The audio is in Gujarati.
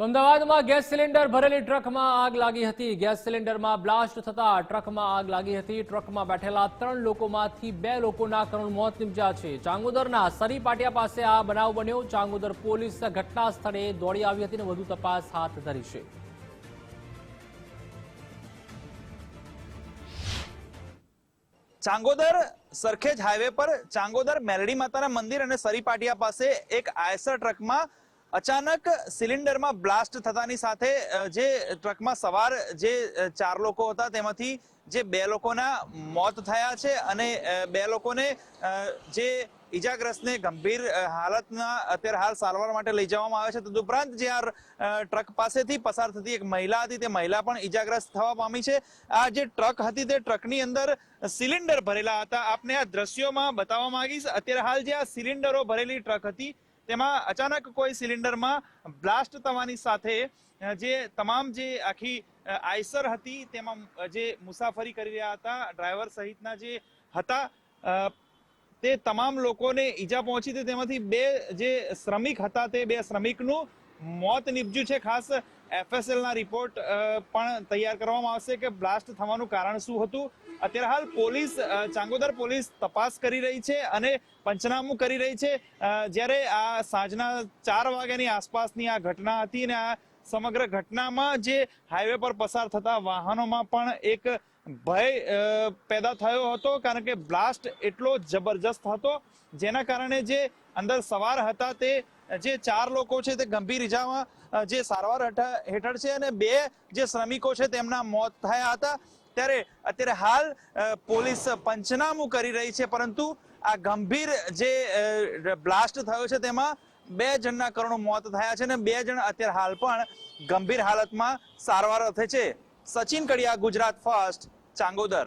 તો અમદાવાદમાં ગેસ સિલિન્ડર ભરેલી ટ્રકમાં આગ લાગી હતી. ગેસ સિલિન્ડરમાં બ્લાસ્ટ થતા ટ્રકમાં આગ લાગી હતી. ટ્રકમાં બેઠેલા ત્રણ લોકોમાંથી બે લોકોના કરુણ મોત નિપજ્યા છે. ચાંગોદરના સરી પાટિયા પાસે આ બનાવ બન્યો. ચાંગોદર પોલીસ ઘટના સ્થળે દોડી આવી હતી અને વધુ તપાસ હાથ ધરી છે. ચાંગોદર સરખેજ હાઈવે પર ચાંગોદર મેરડી માતાના મંદિર અને સરીપાટિયા પાસે એક આયસર ટ્રકમાં અચાનક સિલિન્ડરમાં બ્લાસ્ટ થતાની સાથે જે ટ્રકમાં સવાર જે ચાર લોકો હતા તેમાંથી જે બે લોકોના મોત થયા છે અને બે લોકોને જે ઈજાગ્રસ્તને ગંભીર હાલતના અત્યારે હાલ સારવાર માટે લઈ જવામાં આવે છે. તદુપરાંત જે આ ટ્રક પાસેથી પસાર થતી એક મહિલા હતી, તે મહિલા પણ ઈજાગ્રસ્ત થવા પામી છે. આ જે ટ્રક હતી તે ટ્રકની અંદર સિલિન્ડર ભરેલા હતા. આપને આ દ્રશ્યોમાં બતાવવા માંગીશ. અત્યારે હાલ જે આ સિલિન્ડરો ભરેલી ટ્રક હતી તેમાં અચાનક કોઈ સિલિન્ડરમાં બ્લાસ્ટ થવાની સાથે જે તમામ જે આખી આઈસર હતી, તેમાં જે મુસાફરી કરી રહ્યા હતા, ડ્રાઈવર સહિતના જે હતા તે તમામ લોકોને ઈજા પહોંચી હતી તેમાંથી બે જે શ્રમિક હતા તે બે શ્રમિકનું મોત નીપજ્યું છે. ખાસ એફએસએલના રિપોર્ટ પણ તૈયાર કરવામાં આવશે કે બ્લાસ્ટ થવાનું કારણ શું હતું. અત્યારે હાલ પોલીસ ચાંગોદર પોલીસ તપાસ કરી રહી છે અને પંચનામું કરી રહી છે. જ્યારે આ સાંજના ચાર વાગ્યાની આસપાસની આ ઘટના હતી ને આ સમગ્ર ઘટનામાં જે હાઈવે પર પસાર થતા વાહનોમાં પણ એક ભય પેદા થયો હતો, કારણ કે બ્લાસ્ટ એટલો જબરજસ્ત હતો. જેના કારણે જે અંદર સવાર હતા તે, જે ચાર લોકો છે તે ગંભીર ઇજામાં જે સારવાર હેઠ- હેઠળ છે અને બે જે શ્રમિકો છે તેમના મોત થયા હતા. ત્યારે અત્યારે હાલ પોલીસ પંચનામું કરી રહી છે, પરંતુ આ ગંભીર જે બ્લાસ્ટ થયો છે તેમાં બે જણના કરુણ મોત થયા છે અને બે જણ અત્યારે હાલ પણ ગંભીર હાલતમાં સારવાર અર્થે છે. સચિન કડિયા, ગુજરાત ફર્સ્ટ ચાંગોદર.